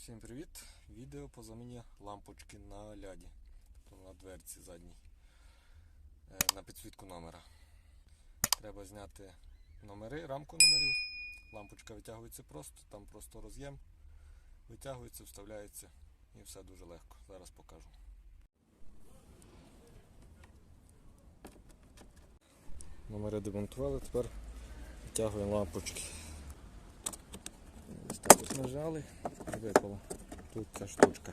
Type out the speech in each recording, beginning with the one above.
Всім привіт! Відео по заміні лампочки на ляді, тобто на дверці задній, е, на підсвітку номера. Треба зняти номери, рамку номерів. Лампочка витягується просто, там просто роз'єм, витягується, вставляється і все дуже легко. Зараз покажу. Номери демонтували, тепер витягуємо лампочки. Ось так от нажали і випало. Тут ця штучка.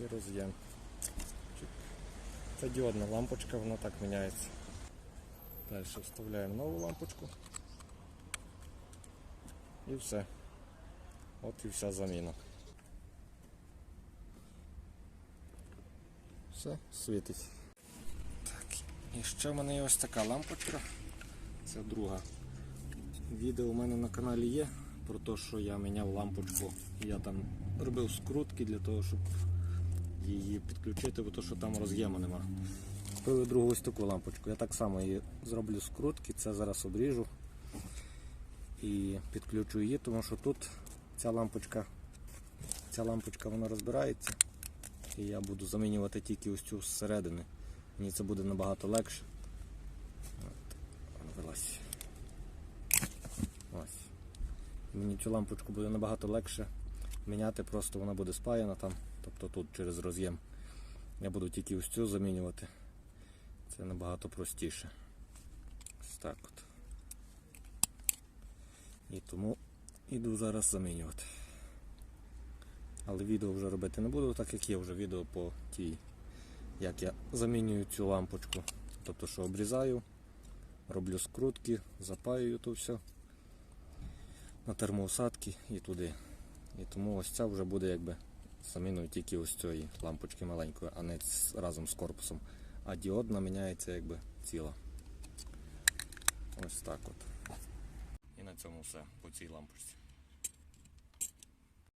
І роз'єм. Це діодна лампочка, вона так міняється. Далі вставляємо нову лампочку. І все. От і вся заміна. Все, світить. Так, і ще в мене є ось така лампочка. Це друга. Відео у мене на каналі є про те, що я міняв лампочку. Я там робив скрутки для того, щоб її підключити, бо то, що там роз'єму нема. Купили другу ось таку лампочку. Я так само її зроблю скрутки, це зараз обріжу і підключу її, тому що тут ця лампочка, ця лампочка вона розбирається. І я буду замінювати тільки ось цю зсередини. Мені це буде набагато легше. От, вилазь. Ось. Мені цю лампочку буде набагато легше міняти, просто вона буде спаяна там, тобто тут через роз'єм. Я буду тільки ось цю замінювати. Це набагато простіше. Ось так от. І тому іду зараз замінювати. Але відео вже робити не буду, так як є вже відео по тій, як я замінюю цю лампочку. Тобто, що обрізаю, роблю скрутки, запаюю то все на термоусадки і туди. І тому ось ця вже буде якби заміною тільки ось цієї лампочки маленької, а не разом з корпусом. А діодна міняється якби ціла. Ось так от. І на цьому все по цій лампочці.